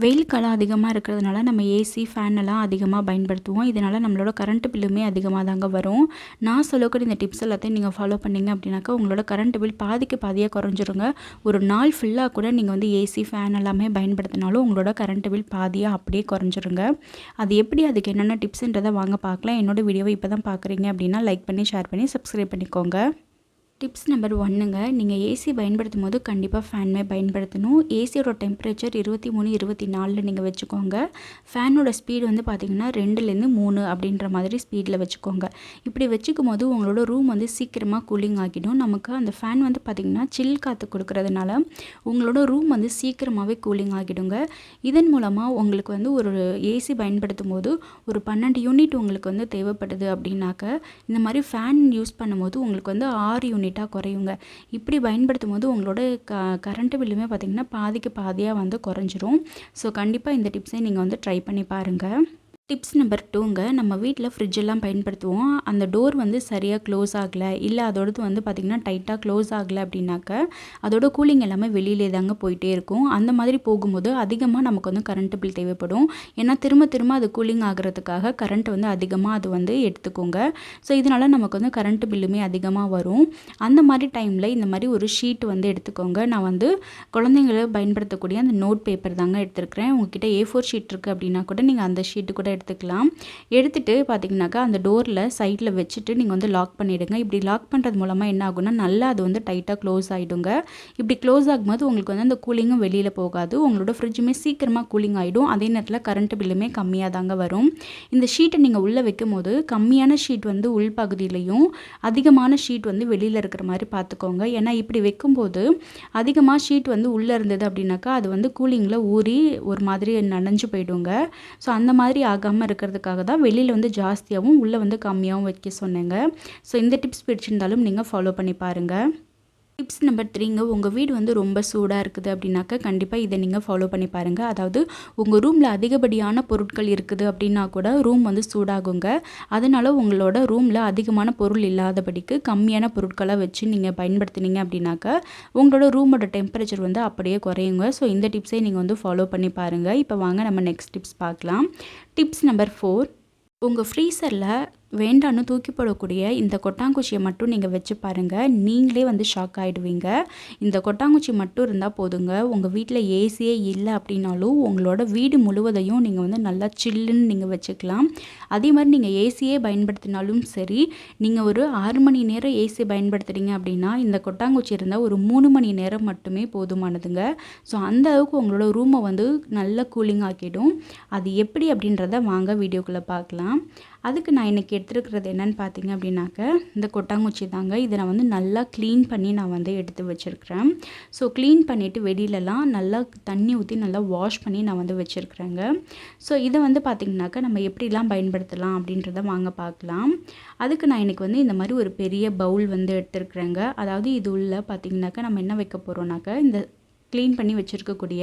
வெயில் காலம் அதிகமாக இருக்கிறதுனால நம்ம ஏசி ஃபேன் எல்லாம் அதிகமாக பயன்படுத்துவோம். இதனால் நம்மளோட கரண்ட் பில்லுமே அதிகமாக தாங்க வரும். நான் சொல்லக்கூடிய இந்த டிப்ஸ் எல்லாத்தையும் நீங்கள் ஃபாலோ பண்ணிங்க அப்படின்னாக்கா உங்களோட கரண்ட் பில் பாதிக்கு பாதியாக குறைஞ்சிருங்க. ஒரு நாள் ஃபுல்லாக கூட நீங்கள் வந்து ஏசி ஃபேன் எல்லாமே பயன்படுத்தினாலும் உங்களோட கரண்ட் பில் பாதியாக அப்படியே குறைஞ்சிருங்க. அது எப்படி அதுக்கு என்னென்ன டிப்ஸுன்றதை வாங்க பார்க்கலாம். என்னோடய வீடியோவை இப்போ தான் பார்க்குறீங்க அப்படின்னா லைக் பண்ணி ஷேர் பண்ணி சப்ஸ்கிரைப் பண்ணிக்கோங்க. டிப்ஸ் நம்பர் ஒன்றுங்க நீங்கள் ஏசி பயன்படுத்தும் போது கண்டிப்பாக ஃபேனுமே பயன்படுத்தணும். ஏசியோட டெம்பரேச்சர் இருபத்தி மூணு இருபத்தி நாலில் நீங்கள் வச்சுக்கோங்க. ஃபேனோட ஸ்பீடு வந்து பார்த்திங்கன்னா ரெண்டுலேருந்து மூணு அப்படின்ற மாதிரி ஸ்பீடில் வச்சுக்கோங்க. இப்படி வச்சுக்கும் போது உங்களோட ரூம் வந்து சீக்கிரமாக கூலிங் ஆகிடும் நமக்கு அந்த ஃபேன் வந்து பார்த்திங்கன்னா சில் காற்று கொடுக்கறதுனால உங்களோட ரூம் வந்து சீக்கிரமாகவே கூலிங் ஆகிடுங்க. இதன் மூலமாக உங்களுக்கு வந்து ஒரு ஏசி பயன்படுத்தும் போது ஒரு பன்னெண்டு யூனிட் உங்களுக்கு வந்து தேவைப்படுது அப்படின்னாக்க இந்த மாதிரி ஃபேன் யூஸ் பண்ணும்போது உங்களுக்கு வந்து ஆறு யூனிட் லைட்டாக குறையுங்க. இப்படி பயன்படுத்தும் போது உங்களோட க கரண்ட்டு பில்லுமே பார்த்திங்கன்னா பாதிக்கு பாதியாக வந்து குறைஞ்சிரும். ஸோ கண்டிப்பாக இந்த டிப்ஸை நீங்கள் வந்து ட்ரை பண்ணி பாருங்கள் டிப்ஸ் நம்பர் டூங்க நம்ம வீட்டில் ஃப்ரிட்ஜெல்லாம் பயன்படுத்துவோம். அந்த டோர் வந்து சரியாக க்ளோஸ் ஆகலை. இல்லை அதோடது வந்து பார்த்திங்கன்னா டைட்டாக க்ளோஸ் ஆகலை அப்படின்னாக்க அதோட கூலிங் எல்லாமே வெளியிலே தாங்க போயிட்டே இருக்கும். அந்த மாதிரி போகும்போது அதிகமாக நமக்கு வந்து கரண்ட் பில் தேவைப்படும். ஏன்னா திரும்ப திரும்ப அது கூலிங் ஆகிறதுக்காக கரண்ட் வந்து அதிகமாக அது வந்து எடுத்துக்கோங்க. ஸோ இதனால் நமக்கு வந்து கரண்ட் பில்லுமே அதிகமாக வரும். அந்த மாதிரி டைமில் இந்த மாதிரி ஒரு ஷீட் வந்து எடுத்துக்கோங்க. நான் வந்து குழந்தைங்களை பயன்படுத்தக்கூடிய அந்த நோட் பேப்பர் தாங்க எடுத்துருக்கிறேன். உங்ககிட்ட ஏ ஃபோர் ஷீட் இருக்குது அப்படின்னா கூட நீங்கள் அந்த ஷீட்டு கூட எடுத்துக்கலாம். எடுத்துகிட்டு பார்த்திங்கனாக்கா அந்த டோரில் சைடில் வச்சுட்டு நீங்கள் வந்து லாக் பண்ணிவிடுங்க இப்படி லாக் பண்ணுறது மூலமாக என்ன ஆகும்னா நல்லா அது வந்து டைட்டாக க்ளோஸ் ஆகிடுங்க இப்படி க்ளோஸ் ஆகும்போது உங்களுக்கு வந்து அந்த கூலிங்கும் வெளியில் போகாது. உங்களோட ஃப்ரிட்ஜுமே சீக்கிரமாக கூலிங் ஆகிடும் அதே நேரத்தில் கரண்ட் பில்லுமே கம்மியாக தாங்க வரும். இந்த ஷீட்டை நீங்கள் உள்ளே வைக்கும் போது கம்மியான ஷீட் வந்து உள்பகுதியிலையும் அதிகமான ஷீட் வந்து வெளியில் இருக்கிற மாதிரி பார்த்துக்கோங்க ஏன்னா இப்படி வைக்கும்போது அதிகமாக ஷீட் வந்து உள்ளே இருந்தது அப்படின்னாக்கா அது வந்து கூலிங்கில் ஊறி ஒரு மாதிரி நனைஞ்சு போயிடுங்க. ஸோ அந்த மாதிரி ஆக ஆகாமல் இருக்கிறதுக்காக தான் வெளியில் வந்து ஜாஸ்தியாகவும் உள்ளே வந்து கம்மியாகவும் வைக்க சொன்னேங்க. ஸோ இந்த டிப்ஸ் பிடிச்சிருந்தாலும் நீங்கள் ஃபாலோ பண்ணி பாருங்கள் டிப்ஸ் நம்பர் த்ரீங்க உங்கள் வீடு வந்து ரொம்ப சூடாக இருக்குது அப்படின்னாக்கா கண்டிப்பாக இதை நீங்கள் ஃபாலோ பண்ணி பாருங்கள் அதாவது உங்கள் ரூமில் அதிகப்படியான பொருட்கள் இருக்குது அப்படின்னா கூட ரூம் வந்து சூடாகுங்க. அதனால் உங்களோட ரூமில் அதிகமான பொருள் இல்லாதபடிக்கு கம்மியான பொருட்களை வச்சு நீங்கள் பயன்படுத்தினீங்க அப்படின்னாக்கா உங்களோட ரூமோட டெம்பரேச்சர் வந்து அப்படியே குறையுங்க. ஸோ இந்த டிப்ஸை நீங்கள் வந்து ஃபாலோ பண்ணி பாருங்கள் இப்போ வாங்க நம்ம நெக்ஸ்ட் டிப்ஸ் பார்க்கலாம். டிப்ஸ் நம்பர் ஃபோர் உங்கள் ஃப்ரீசரில் வேண்டான்னு தூக்கி போடக்கூடிய இந்த கொட்டாங்குச்சியை மட்டும் நீங்கள் வச்சு பாருங்கள் நீங்களே வந்து ஷாக் ஆகிடுவீங்க இந்த கொட்டாங்குச்சி மட்டும் இருந்தால் போதுங்க. உங்கள் வீட்டில் ஏசியே இல்லை அப்படின்னாலும் உங்களோட வீடு முழுவதையும் நீங்கள் வந்து நல்லா சில்லுன்னு நீங்கள் வச்சுக்கலாம். அதே மாதிரி நீங்கள் ஏசியே பயன்படுத்தினாலும் சரி நீங்கள் ஒரு ஆறு மணி நேரம் ஏசி பயன்படுத்துகிறீங்க அப்படின்னா இந்த கொட்டாங்குச்சி இருந்தால் ஒரு மூணு மணி நேரம் மட்டுமே போதுமானதுங்க. ஸோ அந்த அளவுக்கு உங்களோட ரூமை வந்து நல்லா கூலிங் ஆக்கிடும். அது எப்படி அப்படின்றத வாங்க வீடியோக்குள்ளே பார்க்கலாம். அதுக்கு நான் இன்றைக்கி எடுத்துருக்கிறது என்னென்னு பார்த்தீங்க அப்படின்னாக்க இந்த கொட்டாங்குச்சி தாங்க. இதை நான் வந்து நல்லா க்ளீன் பண்ணி நான் வந்து எடுத்து வச்சுருக்கிறேன். ஸோ க்ளீன் பண்ணிவிட்டு வெளியிலலாம் நல்லா தண்ணி ஊற்றி நல்லா வாஷ் பண்ணி நான் வந்து வச்சுருக்குறேங்க. ஸோ இதை வந்து பார்த்திங்கனாக்கா நம்ம எப்படிலாம் பயன்படுத்தலாம் அப்படின்றத வாங்க பார்க்கலாம். அதுக்கு நான் எனக்கு வந்து இந்த மாதிரி ஒரு பெரிய பவுல் வந்து எடுத்துருக்குறேங்க. அதாவது இது உள்ள பார்த்திங்கனாக்கா நம்ம என்ன வைக்க போகிறோம்னாக்கா இந்த க்ளீன் பண்ணி வச்சுருக்கக்கூடிய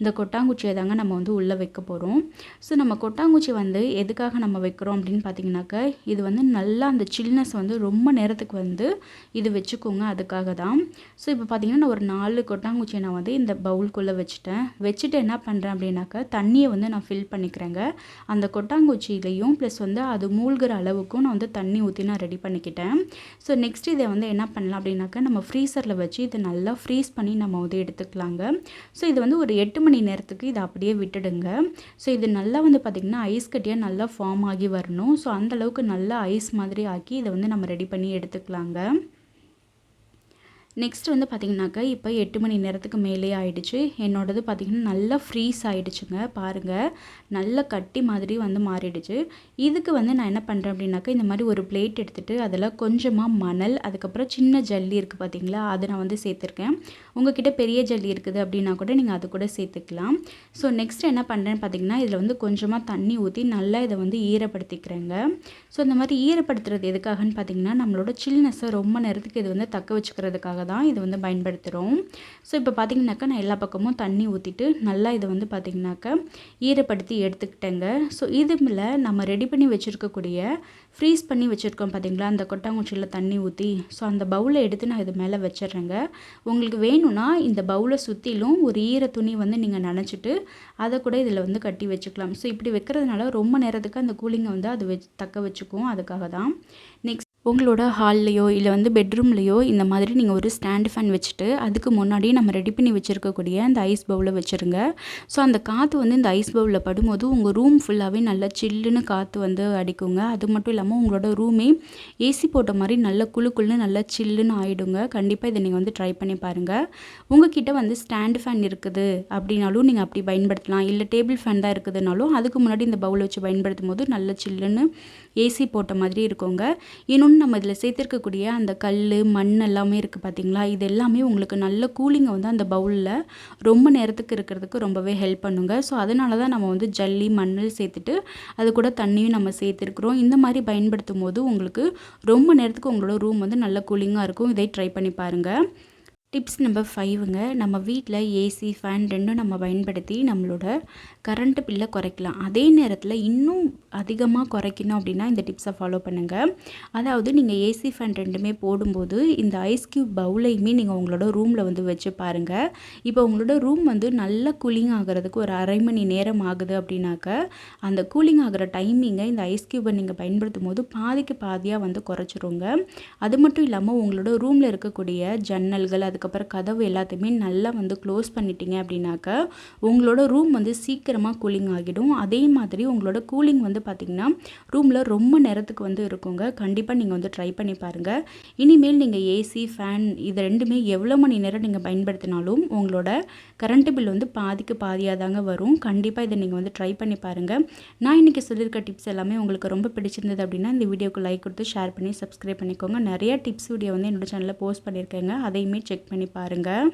இந்த கொட்டாங்குச்சியை தாங்க நம்ம வந்து உள்ளே வைக்க போகிறோம் ஸோ நம்ம கொட்டாங்குச்சி வந்து எதுக்காக நம்ம வைக்கிறோம் அப்படின்னு பார்த்தீங்கன்னாக்க இது வந்து நல்லா அந்த சில்னஸ் வந்து ரொம்ப நேரத்துக்கு வந்து இது வச்சுக்கோங்க அதுக்காக தான். ஸோ இப்போ பார்த்திங்கன்னா நான் ஒரு நாலு கொட்டாங்குச்சியை நான் வந்து இந்த பவுலுக்குள்ளே வச்சுட்டேன். வச்சுட்டு என்ன பண்ணுறேன் அப்படின்னாக்கா தண்ணியை வந்து நான் ஃபில் பண்ணிக்கிறேங்க. அந்த கொட்டாங்குச்சியிலையும் ப்ளஸ் வந்து அது மூழ்கிற அளவுக்கும் நான் வந்து தண்ணி ஊற்றி நான் ரெடி பண்ணிக்கிட்டேன். ஸோ நெக்ஸ்ட் இதை வந்து என்ன பண்ணலாம் அப்படின்னாக்கா நம்ம ஃப்ரீசரில் வச்சு இதை நல்லா ஃப்ரீஸ் பண்ணி நம்ம வந்து எடுத்துக்கலாம். சொல்கிறாங்க ஸோ இது வந்து ஒரு எட்டு மணி நேரத்துக்கு இதை அப்படியே விட்டுடுங்க. ஸோ இது நல்லா வந்து பார்த்திங்கன்னா ஐஸ் கட்டியாக நல்லா ஃபார்ம் ஆகி வரணும். ஸோ அந்தளவுக்கு நல்லா ஐஸ் மாதிரி ஆக்கி இதை வந்து நம்ம ரெடி பண்ணி எடுத்துக்கலாங்க. நெக்ஸ்ட் வந்து பார்த்திங்கனாக்கா இப்போ எட்டு மணி நேரத்துக்கு மேலே ஆயிடுச்சு. என்னோடது பார்த்திங்கன்னா நல்லா ஃப்ரீஸ் ஆகிடுச்சுங்க பாருங்கள் நல்ல கட்டி மாதிரி வந்து மாறிடுச்சு. இதுக்கு வந்து நான் என்ன பண்ணுறேன் அப்படின்னாக்கா இந்த மாதிரி ஒரு பிளேட் எடுத்துகிட்டு அதில் கொஞ்சமாக மணல் அதுக்கப்புறம் சின்ன ஜல்லி இருக்குது பார்த்திங்களா அதை நான் வந்து சேர்த்துருக்கேன். உங்ககிட்ட பெரிய ஜல்லி இருக்குது அப்படின்னா கூட நீங்கள் அது கூட சேர்த்துக்கலாம். ஸோ நெக்ஸ்ட் என்ன பண்ணுறேன்னு பார்த்திங்கன்னா இதில் வந்து கொஞ்சமாக தண்ணி ஊற்றி நல்லா இதை வந்து ஈரப்படுத்திக்கிறேங்க. ஸோ இந்த மாதிரி ஈரப்படுத்துறது எதுக்காகன்னு பார்த்திங்கன்னா நம்மளோட சில்னஸை ரொம்ப நேரத்துக்கு இது வந்து தக்க வச்சுக்கிறதுக்காக தான் இது வந்து பயன்படுத்துகிறோம். ஸோ இப்போ பார்த்திங்கனாக்கா நான் எல்லா பக்கமும் தண்ணி ஊற்றிட்டு நல்லா இதை வந்து பார்த்திங்கனாக்கா ஈரப்படுத்தி எடுத்துக்கிட்டேங்க. ஸோ இதுமில் நம்ம ரெடி பண்ணி வச்சுருக்கக்கூடிய ஃப்ரீஸ் பண்ணி வச்சுருக்கோம் பார்த்தீங்களா? அந்த கொட்டாங்குச்சியில் தண்ணி ஊற்றி ஸோ அந்த பவுலை எடுத்து நான் இது மேலே வச்சிடுறேங்க. உங்களுக்கு வேணும்னா இந்த பவுலை சுற்றிலும் ஒரு ஈர துணி வந்து நீங்கள் நினச்சிட்டு அதை கூட இதில் வந்து கட்டி வச்சுக்கலாம். ஸோ இப்படி வைக்கிறதுனால ரொம்ப நேரத்துக்கு அந்த கூலிங்கை வந்து அது வச்சு தக்க வச்சுக்கும் அதுக்காக தான். நெக்ஸ்ட் உங்களோட ஹால்லையோ இல்லை வந்து பெட்ரூம்லேயோ இந்த மாதிரி நீங்கள் ஒரு ஸ்டாண்ட் ஃபேன் வச்சுட்டு அதுக்கு முன்னாடி நம்ம ரெடி பண்ணி வச்சுருக்கக்கூடிய அந்த ஐஸ் பவுலை வச்சுருங்க. ஸோ அந்த காற்று வந்து இந்த ஐஸ் பவுலில் படும்போது உங்கள் ரூம் ஃபுல்லாகவே நல்லா சில்லுன்னு காற்று வந்து அடிக்குங்க. அது மட்டும் இல்லாமல் உங்களோட ரூமே ஏசி போட்ட மாதிரி நல்ல குழு குழுன்னு நல்லா சில்லுன்னு ஆகிடுங்க கண்டிப்பாக இதை நீங்கள் வந்து ட்ரை பண்ணி பாருங்கள் உங்ககிட்ட வந்து ஸ்டாண்ட் ஃபேன் இருக்குது அப்படின்னாலும் நீங்கள் அப்படி பயன்படுத்தலாம். இல்லை டேபிள் ஃபேன் தான் இருக்குதுனாலும் அதுக்கு முன்னாடி இந்த பவுலை வச்சு பயன்படுத்தும் போது நல்ல சில்லுன்னு ஏசி போட்ட மாதிரி இருக்குங்க. இன்னொன்று நம்ம இதில் சேர்த்துருக்கக்கூடிய அந்த கல் மண் எல்லாமே இருக்குது பார்த்தீங்களா இது எல்லாமே உங்களுக்கு நல்ல கூலிங்கை வந்து அந்த பவுலில் ரொம்ப நேரத்துக்கு இருக்கிறதுக்கு ரொம்பவே ஹெல்ப் பண்ணுங்க. ஸோ அதனால தான் நம்ம வந்து ஜல்லி மண்ணல் சேர்த்துட்டு அது கூட தண்ணியும் நம்ம சேர்த்துருக்குறோம். இந்த மாதிரி பயன்படுத்தும் போது உங்களுக்கு ரொம்ப நேரத்துக்கு உங்களோட ரூம் வந்து நல்ல கூலிங்காக இருக்கும். இதை ட்ரை பண்ணி பாருங்கள் டிப்ஸ் நம்பர் ஃபைவுங்க நம்ம வீட்டில் ஏசி ஃபேன் ரெண்டும் நம்ம பயன்படுத்தி நம்மளோட கரண்ட்டு பில்லை குறைக்கலாம். அதே நேரத்தில் இன்னும் அதிகமாக குறைக்கணும் அப்படின்னா இந்த டிப்ஸை ஃபாலோ பண்ணுங்கள் அதாவது நீங்கள் ஏசி ஃபேன் ரெண்டுமே போடும்போது இந்த ஐஸ் க்யூப் பவுலையுமே நீங்கள் உங்களோட ரூமில் வந்து வச்சு பாருங்கள் இப்போ உங்களோட ரூம் வந்து நல்ல கூலிங் ஆகிறதுக்கு ஒரு அரை மணி நேரம் ஆகுது அப்படின்னாக்க அந்த கூலிங் ஆகிற டைமிங்கை இந்த ஐஸ் கியூபை நீங்கள் பயன்படுத்தும் போது பாதிக்கு பாதியாக வந்து குறைச்சிருங்க. அது மட்டும் இல்லாமல் உங்களோட ரூமில் இருக்கக்கூடிய ஜன்னல்கள் அதுக்கப்புறம் கதவு எல்லாத்தையுமே நல்லா வந்து க்ளோஸ் பண்ணிட்டீங்க அப்படின்னாக்க உங்களோட ரூம் வந்து சீக்கிரமாக கூலிங் ஆகிடும். அதே மாதிரி உங்களோட கூலிங் வந்து பார்த்திங்கன்னா ரூமில் ரொம்ப நேரத்துக்கு வந்து இருக்குங்க. கண்டிப்பாக நீங்கள் வந்து ட்ரை பண்ணி பாருங்கள் இனிமேல் நீங்கள் ஏசி ஃபேன் இது ரெண்டுமே எவ்வளோ மணி நேரம் நீங்கள் பயன்படுத்தினாலும் உங்களோட கரண்ட் பில் வந்து பாதிக்கு பாதியாக தாங்க வரும். கண்டிப்பாக இதை நீங்கள் வந்து ட்ரை பண்ணி பாருங்கள் நான் இன்றைக்கி சொல்லியிருக்க டிப்ஸ் எல்லாமே உங்களுக்கு ரொம்ப பிடிச்சிருந்தது அப்படின்னா இந்த வீடியோக்கு லைக் கொடுத்து ஷேர் பண்ணி சப்ஸ்கிரைப் பண்ணிக்கோங்க. நிறைய டிப்ஸ் வீடியோ வந்து என்னோடய சேனலில் போஸ்ட் பண்ணியிருக்கேங்க. அதையுமே செக் பண்ணி பண்ணி பாருங்கள்